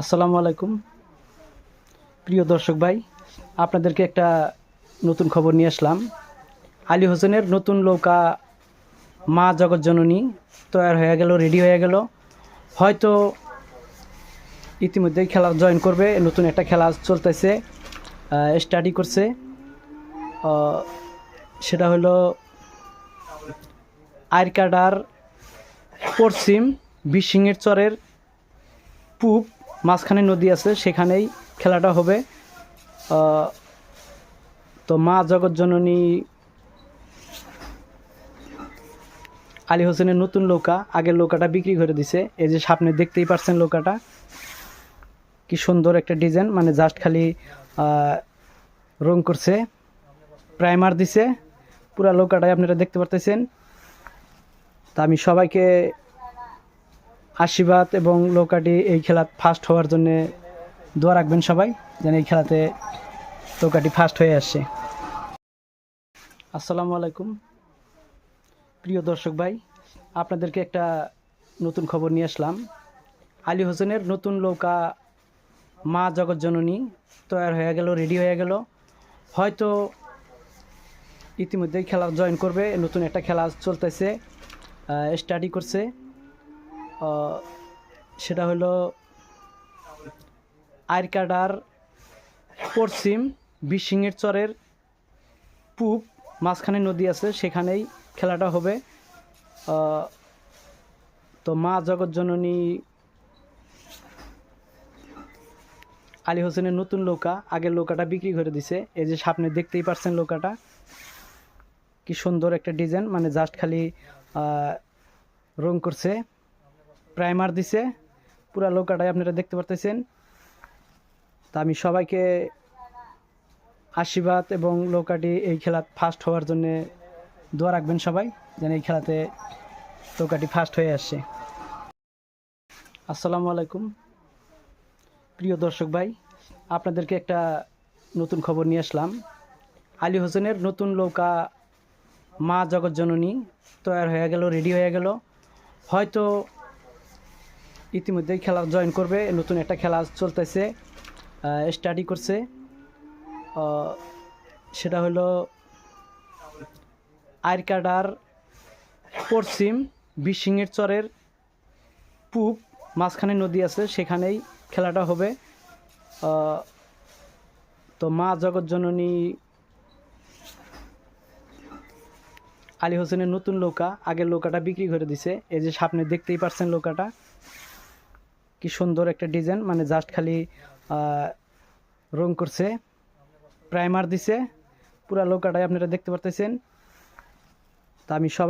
আসসালামু আলাইকুম। প্রিয় দর্শক ভাই, আপনাদেরকে একটা নতুন খবর নিয়ে আসলাম। আলী হোসেনের নতুন নৌকা মা জগৎজননী তৈরি হয়ে গেল রেডি হয়ে গেল। হয়তো ইতিমধ্যেই খেলা জয়েন করবে, নতুন একটা খেলা চলতেছে স্টাডি করছে। সেটা হলো আইরকাডার পশ্চিম বিশিংয়ের চরের পূব মাঝখানে নদী আছে, সেখানেই খেলাটা হবে। তো মা জগৎজননী আলী হোসেনের নতুন নৌকা, আগের নৌকাটা বিক্রি করে দিছে। এই যে সামনে দেখতেই পারছেন নৌকাটা। কি সুন্দর একটা ডিজাইন মানে জাস্ট খালি রং করছে। প্রাইমার দিছে। পুরা নৌকাটাই আপনারা দেখতে পারতেছেন। তা আমি সবাইকে আশীর্বাদ এবং নৌকাটি এই খেলা ফার্স্ট হওয়ার জন্য দোয়া রাখবেন সবাই, যেন এই খেলাতে নৌকাটি ফার্স্ট হয়ে আসছে আসসালামু আলাইকুম। প্রিয় দর্শক ভাই, আপনাদেরকে একটা নতুন খবর নিয়ে আসলাম। আলী হোসেনের নতুন নৌকা মা জগৎজননী তৈরি হয়ে গেল রেডি হয়ে গেল। হয়তো ইতিমধ্যেই খেলা জয়েন করবে, নতুন একটা খেলা চলতেছে স্টাডি করছে। সেটা হলো আইরকাডার, পশ্চিম, বিশিংয়ের চরের পূব মাঝখানে নদী আছে, সেখানেই খেলাটা হবে। তো মা জগৎজননী আলী হোসেনের নতুন নৌকা, আগের নৌকাটা বিক্রি করে দিছে। এই যে সামনে দেখতেই পারছেন নৌকাটা, কি সুন্দর একটা ডিজাইন মানে জাস্ট খালি রং করছে। প্রাইমার দিছে পুরা লোকাটাই আপনারা দেখতে পারতেছেন তা আমি সবাইকে আশীর্বাদ এবং নৌকাটি এই খেলা ফার্স্ট হওয়ার জন্য দোয়া রাখবেন সবাই যেন এই খেলাতে নৌকাটি ফার্স্ট হয়ে আসছে আসসালামু আলাইকুম প্রিয় দর্শক ভাই আপনাদেরকে একটা নতুন খবর নিয়ে আসলাম আলী হোসেনের নতুন নৌকা মা জগৎজননী তৈরি হয়ে গেল রেডি হয়ে গেল হয়তো ইতিমধ্যেই খেলা জয়েন করবে, নতুন একটা খেলা চলতেছে স্টাডি করছে। সেটা হলো আইরকাডার পশ্চিম বিশিংয়ের চরের পূব মাঝখানে নদী আছে, সেখানেই খেলাটা হবে। তো মা জগৎজননী আলী হোসেনের নতুন নৌকা, আগের নৌকাটা বিক্রি করে দিছে। এই যে সামনে দেখতেই পারছেন নৌকাটা। কি সুন্দর একটা ডিজাইন মানে জাস্ট খালি রং করছে প্রাইমার দিছে, পুরা লোকাটাই আপনারা দেখতে পারতেছেন। তা আমি সবাই